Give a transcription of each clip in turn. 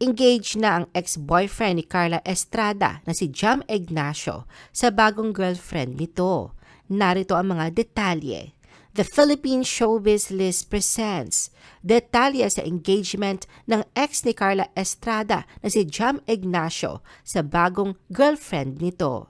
Engaged na ang ex-boyfriend ni Carla Estrada na si Jam Ignacio sa bagong girlfriend nito. Narito ang mga detalye. The Philippine Showbiz List presents detalye sa engagement ng ex ni Carla Estrada na si Jam Ignacio sa bagong girlfriend nito.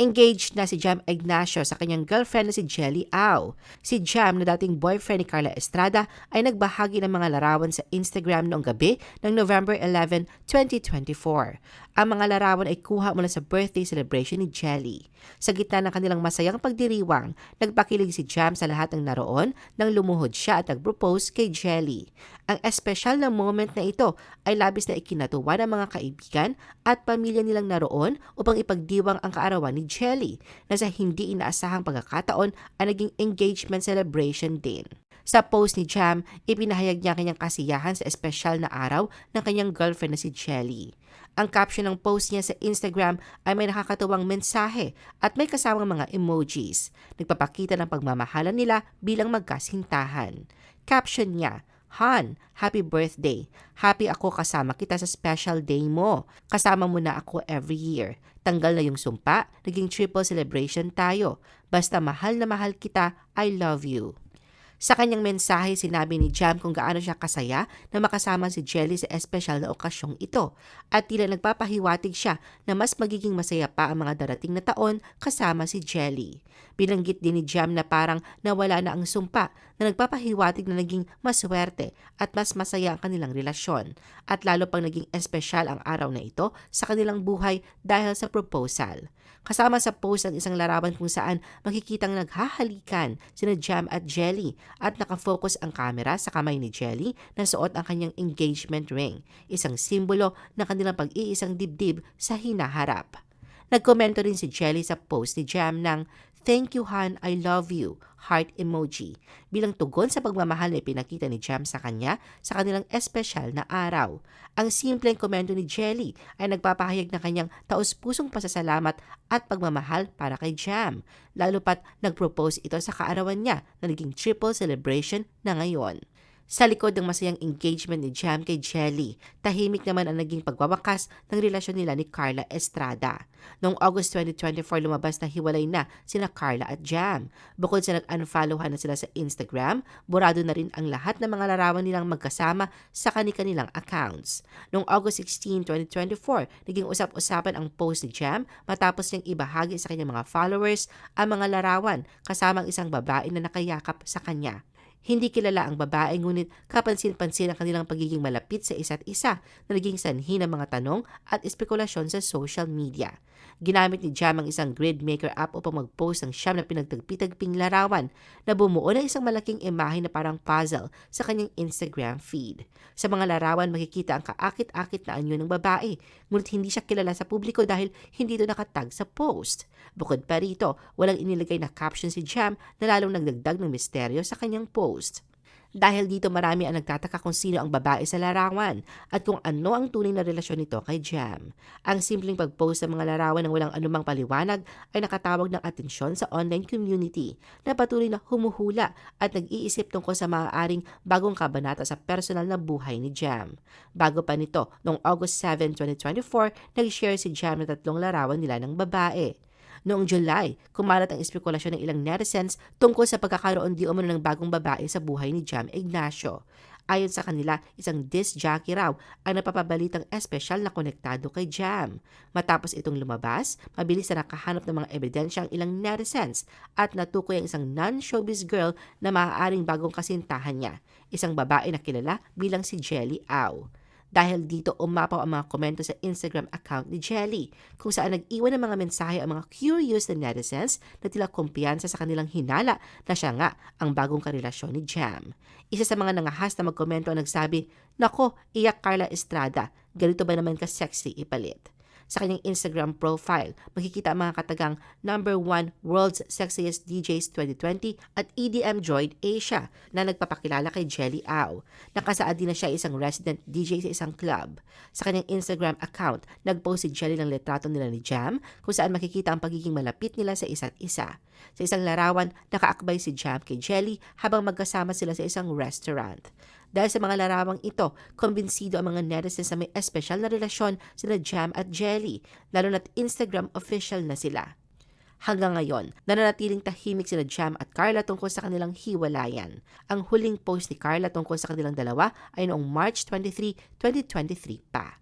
Engaged na si Jam Ignacio sa kanyang girlfriend na si Jelly Au. Si Jam na dating boyfriend ni Carla Estrada ay nagbahagi ng mga larawan sa Instagram noong gabi ng November 11, 2024. Ang mga larawan ay kuha mula sa birthday celebration ni Jelly. Sa gitna ng kanilang masayang pagdiriwang, nagpakilig si Jam sa lahat ng naroon nang lumuhod siya at nag-propose kay Jelly. Ang espesyal na moment na ito ay labis na ikinatuwa ng mga kaibigan at pamilya nilang naroon upang ipagdiwang ang kaarawan ni Jelly na sa hindi inaasahang pagkakataon ay naging engagement celebration din. Sa post ni Jam, ipinahayag niya kanyang kasiyahan sa espesyal na araw ng kanyang girlfriend na si Jelly. Ang caption ng post niya sa Instagram ay may nakakatuwang mensahe at may kasamang mga emojis. Nagpapakita ng pagmamahalan nila bilang magkasintahan. Caption niya, Han, happy birthday. Happy ako kasama kita sa special day mo. Kasama mo na ako every year. Tanggal na yung sumpa, naging triple celebration tayo. Basta mahal na mahal kita, I love you. Sa kanyang mensahe, sinabi ni Jam kung gaano siya kasaya na makasama si Jelly sa espesyal na okasyong ito at tila nagpapahiwatig siya na mas magiging masaya pa ang mga darating na taon kasama si Jelly. Binanggit din ni Jam na parang nawala na ang sumpa na nagpapahiwatig na naging maswerte at mas masaya ang kanilang relasyon at lalo pang naging espesyal ang araw na ito sa kanilang buhay dahil sa proposal. Kasama sa post ang isang larawan kung saan makikitang naghahalikan sina Jam at Jelly at nakafocus ang kamera sa kamay ni Jelly na suot ang kanyang engagement ring, isang simbolo ng kanilang pag-iisang dibdib sa hinaharap. Nagkomento rin si Jelly sa post ni Jam ng Thank you Han, I love you, heart emoji, bilang tugon sa pagmamahal na ipinakita ni Jam sa kanya sa kanilang espesyal na araw. Ang simpleng komento ni Jelly ay nagpapahayag ng kanyang taus-pusong pasasalamat at pagmamahal para kay Jam, lalo pat nag-propose ito sa kaarawan niya na naging triple celebration na ngayon. Sa likod ng masayang engagement ni Jam kay Jelly, tahimik naman ang naging pagwawakas ng relasyon nila ni Carla Estrada. Noong August 2024 lumabas na hiwalay na sina Carla at Jam. Bukod sa nag-unfollowan na sila sa Instagram, burado na rin ang lahat ng mga larawan nilang magkasama sa kanilang accounts. Noong August 16, 2024, naging usap-usapan ang post ni Jam matapos niyang ibahagi sa kanyang mga followers ang mga larawan kasama ang isang babae na nakayakap sa kanya. Hindi kilala ang babae ngunit kapansin-pansin ang kanilang pagiging malapit sa isa't isa na naging sanhi ng mga tanong at espekulasyon sa social media. Ginamit ni Jam ang isang grid maker app upang mag-post ng siyam na pinagtagpi-tagping larawan na bumuo ng isang malaking imahe na parang puzzle sa kanyang Instagram feed. Sa mga larawan makikita ang kaakit-akit na anyo ng babae, ngunit hindi siya kilala sa publiko dahil hindi ito nakatag sa post. Bukod pa rito, walang inilagay na caption si Jam na lalong nagdagdag ng misteryo sa kanyang post. Dahil dito marami ang nagtataka kung sino ang babae sa larawan at kung ano ang tunay na relasyon nito kay Jam. Ang simpleng pag-post ng mga larawan ng walang anumang paliwanag ay nakatawag ng atensyon sa online community na patuloy na humuhula at nag-iisip tungkol sa maaaring bagong kabanata sa personal na buhay ni Jam. Bago pa nito, noong August 7, 2024, nag-share si Jam ng tatlong larawan nila ng babae. Noong July, kumalat ang espekulasyon ng ilang netizens tungkol sa pagkakaroon di umano ng bagong babae sa buhay ni Jam Ignacio. Ayon sa kanila, isang disc jockey raw ang napapabalitang espesyal na konektado kay Jam. Matapos itong lumabas, mabilis na nakahanap ng mga ebidensya ang ilang netizens at natukoy ang isang non-showbiz girl na maaaring bagong kasintahan niya, isang babae na kilala bilang si Jelly Au. Dahil dito umapaw ang mga komento sa Instagram account ni Jelly kung saan nag-iwan ng mga mensahe ang mga curious na netizens na tila kumpiyansa sa kanilang hinala na siya nga ang bagong karelasyon ni Jam. Isa sa mga nangahas na magkomento ang nagsabi, Nako, iyak Carla Estrada, ganito ba naman ka-sexy ipalit? Sa kanyang Instagram profile, makikita mga katagang number 1 World's Sexiest DJs 2020 at EDM Droid Asia na nagpapakilala kay Jelly Au. Nakasaad din na siya isang resident DJ sa isang club. Sa kanyang Instagram account, nagpost si Jelly ng litrato nila ni Jam kung saan makikita ang pagiging malapit nila sa isa't isa. Sa isang larawan, nakaakbay si Jam kay Jelly habang magkasama sila sa isang restaurant. Dahil sa mga larawang ito, kumbinsido ang mga netizens na may espesyal na relasyon sila Jam at Jelly, lalo na't Instagram official na sila. Hanggang ngayon, nananatiling tahimik sila Jam at Carla tungkol sa kanilang hiwalayan. Ang huling post ni Carla tungkol sa kanilang dalawa ay noong March 23, 2023 pa.